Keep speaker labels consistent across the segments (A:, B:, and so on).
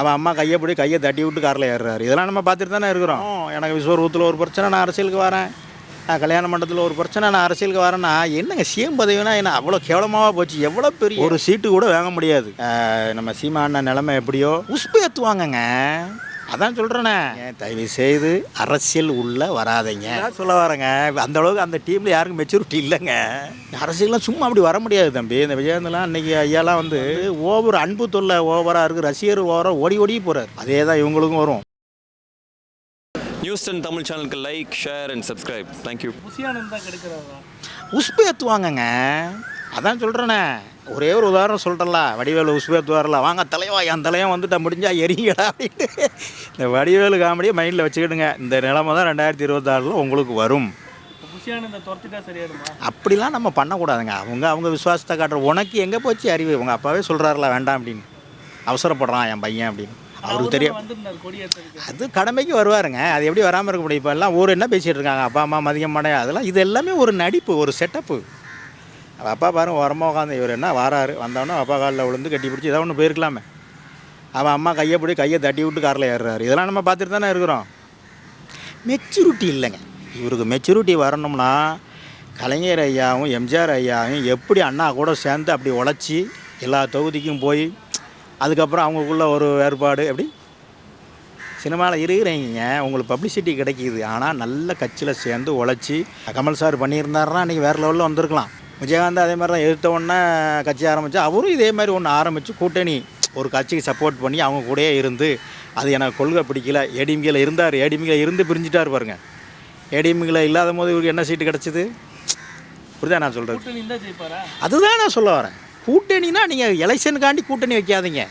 A: அவன் அம்மா கையை பிடி கையை தட்டி விட்டு காரில் ஏறுறாரு. இதெல்லாம் நம்ம பார்த்துட்டு தானே இருக்கிறோம். எனக்கு விஸ்வரூபத்தில் ஒரு பிரச்சனை நான் அரசியலுக்கு வரேன். நான் கல்யாண மண்டபத்தில் ஒரு பிரச்சனை நான் அரசியலுக்கு வரேன்னா என்னங்க சிஎம் பதவினா என்ன? அவ்வளோ கேவலமாக போச்சு? எவ்வளோ பெரிய ஒரு சீட்டு கூட வாங்க முடியாது. நம்ம சீமா அண்ணன் நிலைமை எப்படியோ? உஸ்பு ஏற்றுவாங்கங்க அதான் சொல்கிறேனே தயவு செய்து அரசியல் உள்ள வராதீங்க. சொல்ல வரேங்க? அந்த அளவுக்கு அந்த டீமில் யாருக்கும் மெச்சூரிட்டி இல்லைங்க. அரசியல்லாம் சும்மா அப்படி வர முடியாது தம்பி. இந்த விஜயந்தெல்லாம் அன்னைக்கு ஐயாலாம் வந்து ஓவர் அன்பு தொல்லை ஓவராக இருக்குது ரசிகர் ஓவராக ஓடி ஓடி போகிறார் அதே தான் இவங்களுக்கும் வரும்.
B: நியூஸ் டென் தமிழ் சேனலுக்கு like share and subscribe thank you
A: ஏற்றுவாங்கங்க அதான் சொல்கிறேனே ஒரே ஒரு உதாரணம் சொல்கிறல வடிவேலு ஏற்றுவார்ல வாங்க தலைவா என் தலைவன் வந்துட்டா முடிஞ்சா எரிங்கடா அப்படின்ட்டு. இந்த வடிவேலு காமெடியை மைண்டில் வச்சுக்கிடுங்க. இந்த நிலைமை தான் ரெண்டாயிரத்தி இருபத்தாறில் உங்களுக்கு வரும். அப்படிலாம் நம்ம பண்ணக்கூடாதுங்க. அவங்க அவங்க விசுவாசத்தை காட்டுற உனக்கு எங்கே போச்சு அறிவு? உங்கள் அப்பாவே சொல்கிறாருல வேண்டாம் அப்படின்னு. அவசரப்படுறான் என் பையன் அப்படின்னு. அவருக்கு தெரியும். அது கடமைக்கு வருவாருங்க. அது எப்படி வராமல் இருக்க முடியும்? இப்போ எல்லாம் ஊர் என்ன பேசிகிட்டு இருக்காங்க? அப்பா அம்மா மதியம் மாடே அதெல்லாம் இது எல்லாமே ஒரு நடிப்பு ஒரு செட்டப்பு அவ அப்பா பாருங்க உரமாக உட்காந்து இவர் என்ன வராரு? வந்தவொடனே அப்பா காலில் விழுந்து கட்டி பிடிச்சி ஏதாவது ஒன்று போயிருக்கலாமே. அவன் அம்மா கையை பிடி கையை தட்டி விட்டு காரில் ஏறுறாரு. இதெல்லாம் நம்ம பார்த்துட்டு தானே இருக்கிறோம். மெச்சூரிட்டி இல்லைங்க. இவருக்கு மெச்சூரிட்டி வரணும்னா கலைஞர் ஐயாவும் எம்ஜிஆர் ஐயாவும் எப்படி அண்ணா கூட சேர்ந்து அப்படி உழைச்சி எல்லா தொகுதிக்கும் போய் அதுக்கப்புறம் அவங்களுக்குள்ள ஒரு வேறுபாடு எப்படி? சினிமாவில் இருக்கிறீங்க உங்களுக்கு பப்ளிசிட்டி கிடைக்கிது. ஆனால் நல்ல கட்சியில் சேர்ந்து உழைச்சி கமல் சார் பண்ணியிருந்தாருன்னா அன்றைக்கி வேறு லெவலில் வந்திருக்கலாம். விஜயகாந்த் அதே மாதிரி தான் எதிர்த்த உடனே கட்சி ஆரம்பித்து அவரும் இதே மாதிரி ஒன்று ஆரம்பித்து கூட்டணி ஒரு கட்சிக்கு சப்போர்ட் பண்ணி அவங்க கூடயே இருந்து அது எனக்கு கொள்கை பிடிக்கல. ஏடிஎம்கேல இருந்தார். ஏடிஎம்கேல இருந்து பிரிஞ்சுட்டார் பாருங்க. ஏடிஎம்கேல இல்லாத போது இவருக்கு என்ன சீட்டு கிடச்சிது? புரியுதா நான் சொல்கிறது
C: ஜெயிப்பாரா?
A: அதுதான் நான் சொல்ல வரேன். கூட்டணினா நீங்கள் எலெக்ஷனுக்காண்டி கூட்டணி வைக்காதீங்க.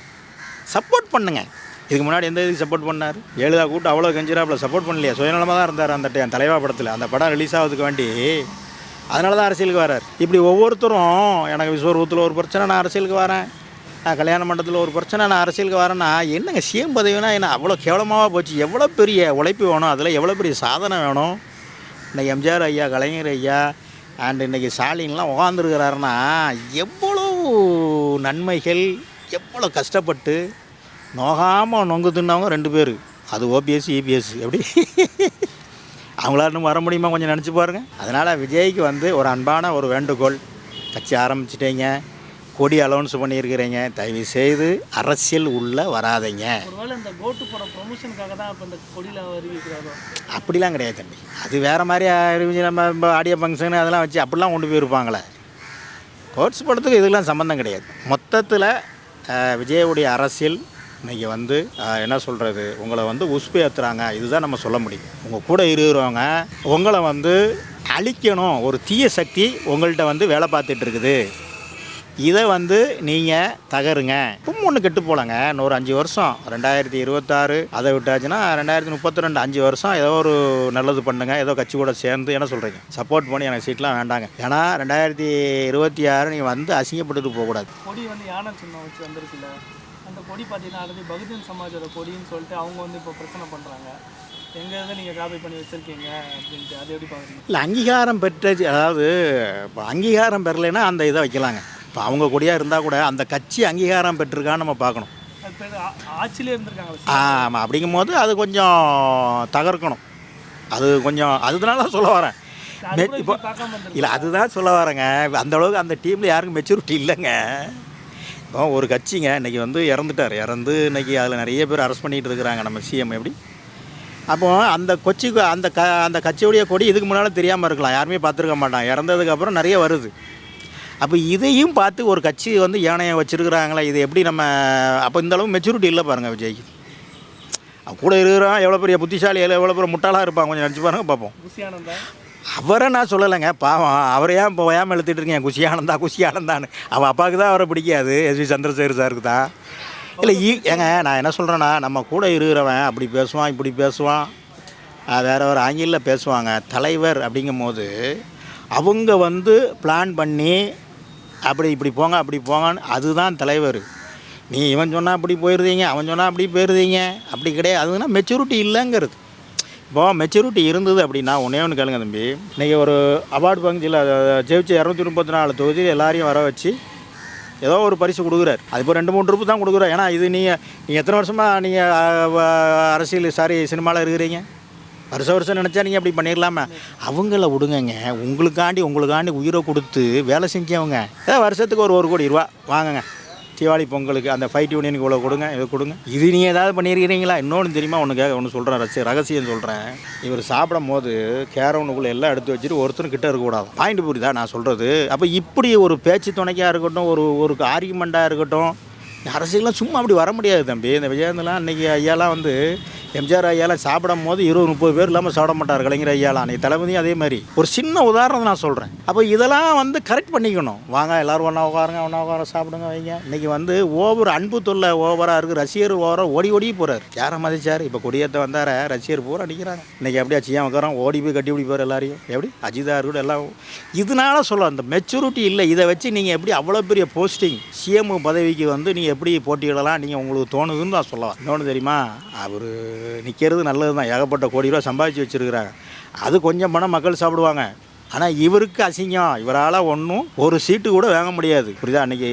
A: சப்போர்ட் பண்ணுங்க. இதுக்கு முன்னாடி எந்த இதுக்கு சப்போர்ட் பண்ணார்? ஏழுதா கூட்டம் அவ்வளோ கஞ்சிராப்பில் சப்போர்ட் பண்ணலையா. சுயநலமாக தான் இருந்தார் அந்த தலைவா படத்தில். அந்த படம் ரிலீஸ் ஆகிறதுக்கு வேண்டி அதனால தான் அரசியலுக்கு வரார். இப்படி ஒவ்வொருத்தரும் எனக்கு விஸ்வரூபத்தில் ஒரு பிரச்சனை நான் அரசியலுக்கு வரேன். நான் கல்யாண மண்டபத்தில் ஒரு பிரச்சனை நான் அரசியலுக்கு வரேன்னா என்னங்க சிஎம் பதவினா என்ன? அவ்வளோ கேவலமாக போச்சு? எவ்வளோ பெரிய உழைப்பு வேணும்? அதில் எவ்வளோ பெரிய சாதனை வேணும்? இன்னைக்கு எம்ஜிஆர் ஐயா கலைஞர் ஐயா அண்ட் இன்றைக்கி ஸ்டாலின்லாம் உகாந்துருக்கிறாருன்னா எவ்வளோ நன்மைகள் எவ்வளோ கஷ்டப்பட்டு நோகாமல் நொங்கு தின்னவங்க ரெண்டு பேர். அது ஓபிஎஸ் இபிஎஸ் எப்படி? அவங்களால இன்னும் வர முடியுமா கொஞ்சம் நினச்சி பாருங்க. அதனால் விஜய்க்கு வந்து ஒரு அன்பான ஒரு வேண்டுகோள். கட்சி ஆரம்பிச்சிட்டீங்க. கொடி அலௌன்ஸ் பண்ணியிருக்கிறீங்க. தயவு செய்து அரசியல் உள்ள வராதீங்க. அப்படிலாம் கிடையாது தம்பி. அது வேறு மாதிரி அறிவிஞ்சு நம்ம ஆடியோ ஃபங்க்ஷனு அதெல்லாம் வச்சு அப்படிலாம் கொண்டு போயிருப்பாங்களே. கோட்ஸ் படத்துக்கு இதெல்லாம் சம்மந்தம் கிடையாது. மொத்தத்தில் விஜயுடைய அரசியல் இன்றைக்கி வந்து என்ன சொல்கிறது உங்களை வந்து உஸ்பு ஏற்றுறாங்க இதுதான் நம்ம சொல்ல முடியும். உங்கள் கூட இருக்கிறவங்க உங்களை வந்து அழிக்கணும். ஒரு தீய சக்தி உங்கள்கிட்ட வந்து வேலை பார்த்துட்டு இருக்குது. இதை வந்து நீங்கள் தகருங்க. இப்போ ஒன்று கெட்டு போலங்க இன்னொரு அஞ்சு வருஷம். ரெண்டாயிரத்தி இருபத்தாறு அதை விட்டாச்சுன்னா ரெண்டாயிரத்தி முப்பத்தி ரெண்டு அஞ்சு வருஷம் ஏதோ ஒரு நல்லது பண்ணுங்க. ஏதோ கட்சி கூட சேர்ந்து என்ன சொல்கிறீங்க சப்போர்ட் பண்ணி எனக்கு சீட்லாம் வேண்டாங்க. ஏன்னா ரெண்டாயிரத்தி இருபத்தி ஆறு நீங்கள் வந்து அசிங்கப்பட்டுட்டு போகக்கூடாது.
C: அந்த கொடி பார்த்தீங்கன்னா ஆல்ரெடி பகுஜன் சமாஜோட கொடின்னு சொல்லிட்டு அவங்க வந்து இப்போ பிரச்சனை பண்ணுறாங்க எங்கள் இதை நீங்கள் காப்பி பண்ணி வச்சுருக்கீங்க அப்படின்ட்டு அது எப்படி பார்க்குறீங்க?
A: இல்லை அங்கீகாரம் பெற்ற அதாவது இப்போ அங்கீகாரம் பெறலைன்னா அந்த இதை வைக்கலாங்க. இப்போ அவங்க கொடியாக இருந்தால் கூட அந்த கட்சி அங்கீகாரம் பெற்றிருக்கான்னு நம்ம பார்க்கணும்.
C: அது ஆட்சியிலே இருந்திருக்காங்களே
A: ஆமாம் அப்படிங்கும்போது அது கொஞ்சம் தகர்க்கணும். அது கொஞ்சம் அதுனால தான் சொல்ல வரேன்.
C: அது
A: இப்போ இல்லை அதுதான் சொல்ல வரேங்க. அந்த அளவுக்கு அந்த டீமில் யாருக்கும் மெச்சூரிட்டி இல்லைங்க. ஒரு கட்சிங்க. இன்றைக்கி வந்து இறந்துட்டார். இறந்து இன்றைக்கி அதில் நிறைய பேர் அரெஸ்ட் பண்ணிகிட்டு இருக்கிறாங்க. நம்ம சிஎம் எப்படி? அப்போ அந்த கொச்சி அந்த க அந்த கட்சியுடைய கொடி இதுக்கு முன்னால் தெரியாமல் இருக்கலாம். யாருமே பார்த்துருக்க மாட்டான் இறந்ததுக்கப்புறம் நிறைய வருது. அப்போ இதையும் பார்த்து ஒரு கட்சி வந்து யானையை வச்சுருக்குறாங்களே இது எப்படி நம்ம அப்போ இந்த அளவு மெச்சூரிட்டி இல்லை பாருங்கள் விஜய்க்கு கூட இருக்கிறான். எவ்வளோ பெரிய புத்திசாலி எவ்வளோ பெரிய முட்டாளாக இருப்பான். கொஞ்சம் நினச்சி பாருங்க பார்ப்போம். அவரை நான் சொல்லலைங்க. பாவம் அவரை ஏன் இப்போ ஏன் எழுத்துட்டு இருக்கேன் குஷி ஆனந்தா குஷி ஆனந்தான்னு. அவன் அப்பாவுக்கு தான் அவரை பிடிக்காது. எஸ் வி சந்திரசேகர் சாருக்கு தான். இல்லை ஈ ஏங்க நான் என்ன சொல்கிறேன்னா நம்ம கூட இருக்கிறவன் அப்படி பேசுவான் இப்படி பேசுவான். வேற ஒரு ஆங்கிலில் பேசுவாங்க. தலைவர் அப்படிங்கும் போது அவங்க வந்து பிளான் பண்ணி அப்படி இப்படி போங்க அப்படி போங்கன்னு அதுதான் தலைவர். நீ இவன் சொன்னால் அப்படி போயிடுறீங்க அவன் சொன்னால் அப்படி போயிடுறீங்க அப்படி கிடையாது. அதுனா மெச்சூரிட்டி இல்லைங்கிறது. இப்போ மெச்சூரிட்டி இருந்தது அப்படின்னா ஒன்றே ஒன்று கேளுங்க தம்பி. இன்றைக்கி ஒரு அவார்டு ஃபங்க்ஷனில் ஜெயிச்சு இரநூத்தி முப்பத்தி நாலு தொகுதியில் எல்லாரையும் வர வச்சு ஏதோ ஒரு பரிசு கொடுக்குறாரு. அது இப்போ ரெண்டு மூணு ரூபு தான் கொடுக்குறாரு ஏன்னா இது நீங்கள் நீங்கள் எத்தனை வருஷமாக நீங்கள் அரசியல் சாரி சினிமாவில் இருக்கிறீங்க? வருஷம் வருஷம் நினச்சா நீங்கள் அப்படி பண்ணிடலாமா அவங்கள விடுங்கங்க. உங்களுக்காண்டி உங்களுக்காண்டி உயிரை கொடுத்து வேலை செஞ்சவங்க. ஏதோ வருஷத்துக்கு ஒரு ஒரு கோடி ரூபா வாங்குங்க. தீபாவளி பொங்கலுக்கு அந்த ஃபைட் யூனியனுக்கு இவ்வளோ கொடுங்க இதை கொடுங்க. இது நீங்கள் ஏதாவது பண்ணியிருக்கிறீங்களா இன்னொன்று தெரியுமா? ஒன்று கேட்க ஒன்று சொல்கிறேன் ரசி ரகசியம் சொல்கிறேன் இவர் சாப்பிடும் போது கேரவனுக்குள்ளே எல்லாம் எடுத்து வச்சுட்டு ஒருத்தரும் கிட்ட இருக்கக்கூடாது பாயிண்ட் புரியுதா? நான் சொல்கிறது அப்போ இப்படி ஒரு பேச்சு துணைக்காக இருக்கட்டும் ஒரு ஒரு ஆர்குமெண்ட்டாக இருக்கட்டும் அரசியலாம் சும்மா அப்படி வர முடியாது தம்பி. இந்த விஜயந்தெல்லாம் அன்றைக்கி ஐயாலாம் வந்து எம்ஜிஆர் ஐயாலாம் சாப்பிடும் போது இருபது முப்பது பேர் இல்லாமல் சாப்பிட மாட்டார் கலைஞர் ஐயாலாம் அன்றைக்கி தளபதியும் அதே மாதிரி. ஒரு சின்ன உதாரணம் நான் சொல்கிறேன் அப்போ இதெல்லாம் வந்து கரெக்ட் பண்ணிக்கணும். வாங்க எல்லோரும் ஒன்றா உட்காருங்க ஒன்றா உட்கார சாப்பிடுங்க வைங்க. இன்றைக்கி வந்து ஓவர் அன்பு தொல்லை ஓவராக இருக்குது ரசிகர் ஓவராக ஓடி ஓடி போகிறார் யாரை மதிச்சார்? இப்போ கொடியேற்ற வந்தார? ரசிகர் பூரா நிற்கிறாங்க இன்றைக்கி எப்படி அச்சியாக உட்காரோம் ஓடி போய் கட்டி பிடிப்பார் எல்லாரையும். எப்படி? அஜிதா இருக்கட்டும் எல்லாம். இதனால சொல்ல அந்த மெச்சூரிட்டி இல்லை. இதை வச்சு நீங்கள் எப்படி அவ்வளோ பெரிய போஸ்டிங் சிஎம் பதவிக்கு வந்து நீங்கள் எப்படி போட்டியிடலாம் நீங்கள் உங்களுக்கு தோணுதுன்னு நான் சொல்லலாம். இன்னொன்று தெரியுமா? அவர் நிற்கிறது நல்லது தான் ஏகப்பட்ட கோடி ரூபா சம்பாதிச்சு வச்சுருக்குறாங்க. அது கொஞ்சம் பணம் மக்கள் சாப்பிடுவாங்க. ஆனால் இவருக்கு அசிங்கம். இவரால் ஒன்றும் ஒரு சீட்டு கூட வாங்க முடியாது. புரியுதா? அன்னைக்கு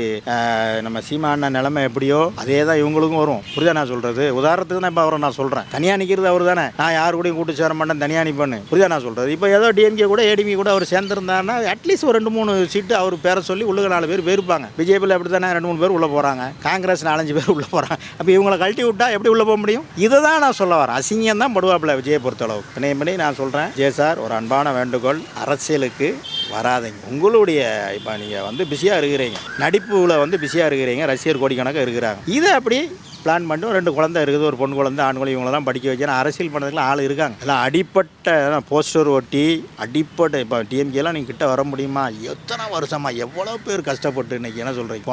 A: நம்ம சீமான நிலைமை எப்படியோ அதே தான் இவங்களுக்கும் வரும். புரியுதா நான் சொல்கிறது உதாரணத்துக்கு தான் இப்போ அவரை நான் சொல்கிறேன் தனியாக நிற்கிறது அவர் தானே நான் யார் கூடயும் கூட்டு சேர மாட்டேன் தனியாக நிற்பேன்னு புரியுதா நான் சொல்கிறது இப்போ ஏதோ டிஎம்கே கூட ஏடிமி கூட அவர் சேர்ந்துருந்தாருன்னா அட்லீஸ்ட் ஒரு ரெண்டு மூணு சீட்டு அவர் பேரை சொல்லி உள்ளுக நாலு பேர் போயிருப்பாங்க. பிஜேபியில் அப்படி தானே ரெண்டு மூணு பேர் உள்ளே போகிறாங்க காங்கிரஸ் நாலஞ்சு பேர் உள்ளே போகிறாங்க அப்போ இவங்களை கழட்டி விட்டா எப்படி உள்ளே போக முடியும்? இதை தான் நான் சொல்ல வரேன். அசிங்கம் தான் படுவாப்பில் விஜயை பொறுத்தளவு. பிணையம் பண்ணி நான் சொல்கிறேன் ஜே சார் ஒரு அன்பான வேண்டுகோள். அரசு அரசியலுக்கு வராதீங்க. உங்களுடைய இப்போ நீங்கள் வந்து பிஸியாக இருக்கிறீங்க. நடிப்புல வந்து பிஸியாக இருக்கிறீங்க. ரசிகர் கோடிக்கணக்காக இருக்கிறாங்க. இதை அப்படி பிளான் பண்ணிட்டு ரெண்டு குழந்தை இருக்குது. ஒரு பொண்ணு குழந்தை ஆண் குழந்தை இவங்களெல்லாம் படிக்க வைக்கணும் அரசியல் பண்ணுறதுக்குலாம் ஆள் இருக்காங்க. எல்லாம் அடிப்பட்ட போஸ்டர் ஒட்டி அடிப்பட்ட இப்போ டிஎம்கேலாம் நீங்கள் கிட்ட வர முடியுமா? எத்தனை வருஷமாக எவ்வளோ பேர் கஷ்டப்பட்டு இன்றைக்கி என்ன சொல்கிறீங்க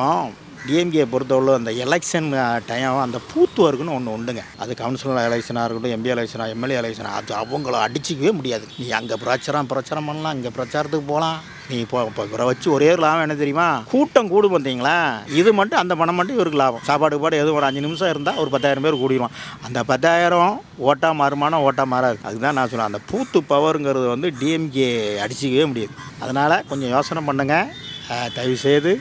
A: டிஎம்கே பொறுத்தவரை அந்த எலெக்ஷன் டைம் அந்த பூத்து ஒர்க்குன்னு ஒன்று உண்டுங்க. அது கவுன்சிலர் எலெக்ஷனாக இருக்கட்டும் எம்பி எலெக்ஷனாக எம்எல்ஏ எலெக்ஷனாக அது அவங்கள அடிச்சிக்கவே முடியாது. நீ அங்கே பிரச்சாரம் பிரச்சாரம் பண்ணலாம் இங்கே பிரச்சாரத்துக்கு போகலாம் நீ இப்போ இப்போ இவரை வச்சு ஒரே ஒரு லாபம் என்ன தெரியுமா? கூட்டம் கூடும் பார்த்தீங்களா? இது மட்டும் அந்த பணம் மட்டும் இவருக்கு லாபம். சாப்பாடு பாடு எதுவும் ஒரு அஞ்சு நிமிஷம் இருந்தால் ஒரு பத்தாயிரம் பேர் கூடிடுவான் அந்த பத்தாயிரம் ஓட்டா மாறுமானம் ஓட்டா மாறாது. அதுதான் நான் சொன்னேன் அந்த பூத்து பவருங்கிறது வந்து டிஎம்கே அடிச்சிக்கவே முடியாது. அதனால் கொஞ்சம் யோசனை பண்ணுங்கள் தயவுசெய்து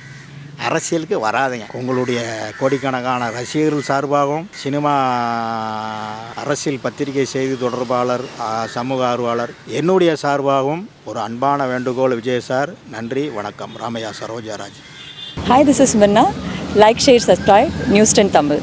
A: அரசியலுக்கு வராதுங்க உங்களுடைய கோடிக்கணக்கான ரசிகர்கள் சார்பாகவும் சினிமா அரசியல் பத்திரிகை செய்தி தொடர்பாளர் சமூக ஆர்வலர் என்னுடைய சார்பாகவும் ஒரு அன்பான வேண்டுகோள் விஜய் சார் நன்றி வணக்கம் Ramaiah சரோஜாராஜ்
D: Hi, this is Minna. Like, share, subscribe. News 10 Tamil.